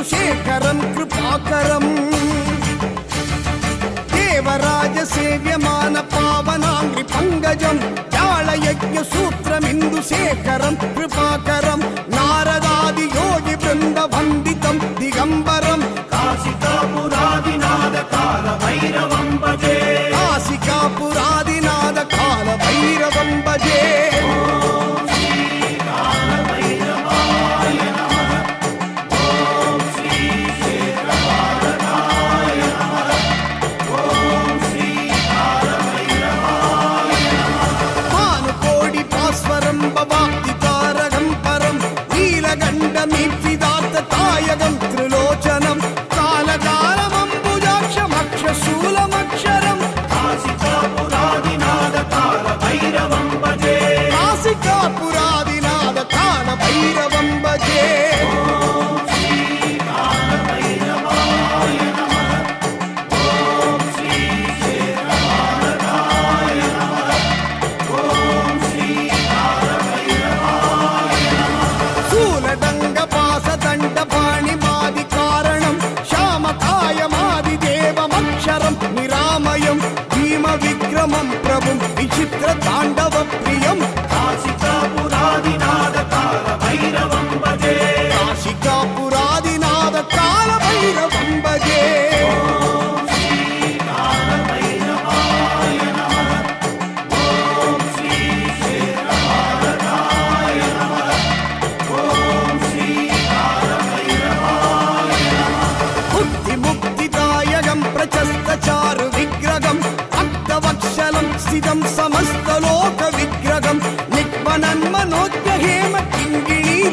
குருசேகரம் கிருபாகரம். தேவராஜ சேவியமான பாவனாங்கி பங்கஜம் ஜால சூத்திரம் இந்து சேகரம் கிருபாகரம். పాణి మాది కారణం శ్యామకాయ మాది దేవమక్షరం నిరామయం భీమ విక్రమం ప్రభు విచిత్ర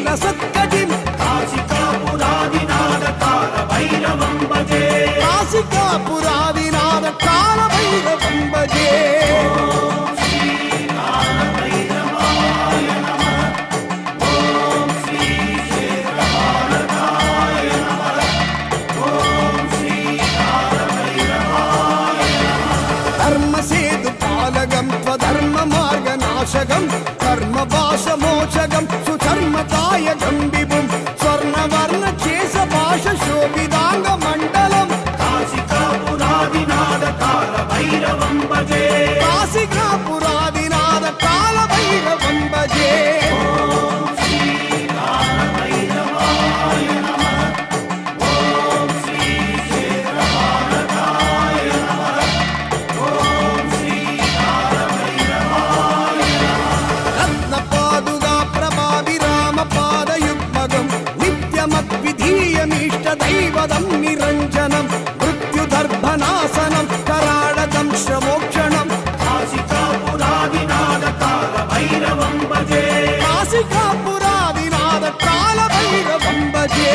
రసత్కజిం కాశికా పురాదినాథ కాల భైరవం భజే కాశికా పురాదినాథ కాల భైరవం భజే ధర్మ మార్గ నాశకం मद्विधीयमीष्टदैवदं निरञ्जनं मृत्युदर्भनासनं कराडतं श्रमोक्षणं काशिकापुरादिनादकालभैरवं भजे काशिकापुरादिनादकालभैरवं भजे